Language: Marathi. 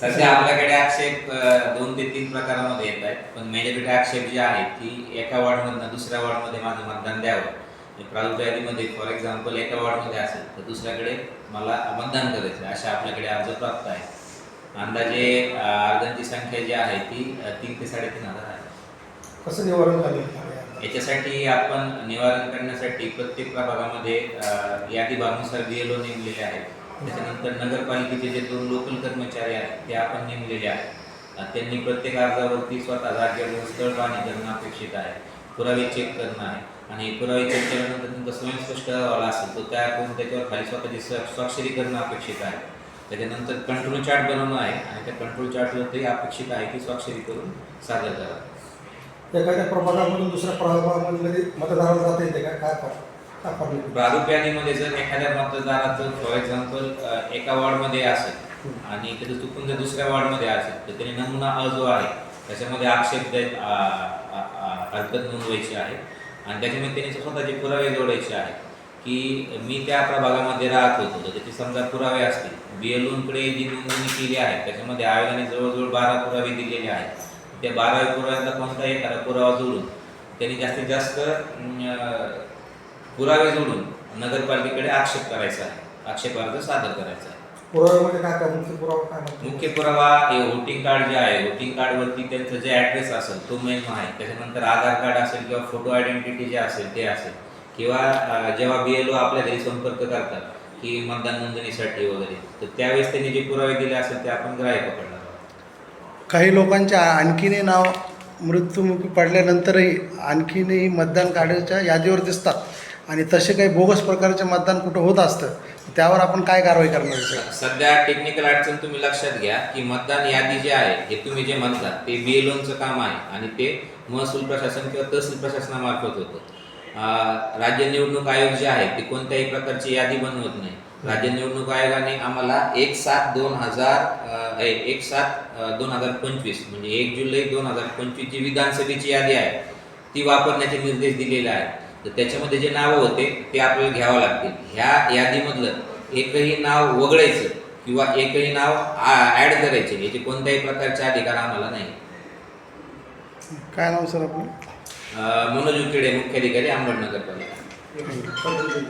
सध्या आपल्याकडे आक्षेप दोन ते तीन प्रकारामध्ये येत आहेत. पण मेजॉरिटी आक्षेप जे आहेत की एका वॉर्डमधनं दुसऱ्या वॉर्डमध्ये माझं मतदान द्यावं. प्रारूप यादीमध्ये फॉर एक्झाम्पल एका वॉर्डमध्ये असेल तर दुसऱ्याकडे मला मतदान करायचं. अशा आपल्याकडे अर्ज प्राप्त आहे अंदाजे अर्जांची संख्या जी आहे ती तीन ते साडेतीन हजार आहे. कसं निवारण झालं याच्यासाठी आपण निवारण करण्यासाठी प्रत्येक प्रभागामध्ये यादी भागानुसार बी एल ओ नेमलेले आहेत. त्याच्यानंतर नगरपालिकेचे जे दोन लोकल कर्मचारी आहेत ते आपण नेमलेले आहेत. त्यांनी प्रत्येक अर्जावरती स्वतः जागेवर स्थळ पाहणी करणं अपेक्षित आहे पुरावे चेक करणं आहे. आणि पुरावे चेक केल्यानंतर तुमचा स्वयंस्पष्ट अहवाल असेल तो तयार करून त्याच्यावर खाली स्वतःची स्वाक्षरी करणं अपेक्षित आहे. त्याच्यानंतर कंट्रोल चार्ट बनवणं आहे आणि त्या कंट्रोल चार्टवरती अपेक्षित आहे की स्वाक्षरी करून सादर करा एखाद्या प्रभागामधून दुसऱ्या प्रभागामध्ये मतदाराला जाता येते काय काय फरक जर एखाद्या मतदाराचं फॉर एक्झाम्पल एका वॉर्डमध्ये असेल आणि त्याचं चुकून जर दुसऱ्या वॉर्डमध्ये असेल तर त्याने नमुना अ जो आहे त्याच्यामध्ये आक्षेप द्याय हरकत नोंदवायची आहे. आणि त्याच्यामध्ये त्याने स्वतःचे पुरावे जोडायचे आहेत की मी त्या प्रभागामध्ये राहत होतो तर त्याचे समजा पुरावे असतील. बी एल ओंकडे जी नोंदणी केली आहे त्याच्यामध्ये आयोगाने जवळजवळ बारा पुरावे दिलेले आहेत. त्या बारा पुराव्यांचा कोणताही एखादा पुरावा जोडून त्यांनी जास्तीत जास्त पुरावे जोडून नगरपालिकेकडे आक्षेप करायचा आहे. आक्षेप अर्ज सादर करायचा आहे. पुराव्यामध्ये काय काय मुख्य पुरावा काय म्हणतो मुख्य पुरावा हे वोटिंग कार्ड जे आहे वोटिंग कार्डवरती त्यांचं जे ॲड्रेस असेल तो मेन आहे. त्याच्यानंतर आधार कार्ड असेल किंवा फोटो आयडेंटिटी जे असेल ते असेल. किंवा अं, जेव्हा बी एल ओ आपल्या घरी संपर्क करतात की मतदान नोंदणीसाठी वगैरे तर त्यावेळेस त्यांनी जे पुरावे दिले असेल ते आपण ग्राह्य पकडणार आहोत. काही लोकांच्या आणखीनही नाव मृत्युमुखी पडल्यानंतरही आणखीनही मतदान कार्डाच्या यादीवर दिसतात. आणि तसे काही बोगस प्रकारचे मतदान कुठं होत असतं त्यावर आपण काय कारवाई करणार सध्या टेक्निकल अडचण तुम्ही लक्षात घ्या की मतदान यादी जे आहे हे तुम्ही जे म्हणता ते बी एल काम आहे आणि ते महसूल प्रशासन किंवा तहसील प्रशासनामार्फत होतं. राज्य निवडणूक आयोग जे आहे ते कोणत्याही प्रकारची यादी बनवत नाही. राज्य निवडणूक आयोगाने आम्हाला एक सात दोन हजार एक सात दोन हजार पंचवीस म्हणजे एक जुलै दोन हजार पंचवीस जी विधानसभेची यादी आहे ती वापरण्याचे निर्देश दिलेले आहेत. तर त्याच्यामध्ये जे नावं होते ते आपल्याला घ्यावं लागतील. ह्या यादीमधलं एकही नाव वगळायचं किंवा एकही नाव ॲड करायचे याचे कोणत्याही प्रकारचे अधिकार आम्हाला नाही. काय नाव सर आपलं? अं, मनोज उकिडे मुख्याधिकारी अंबडनगर. पालिका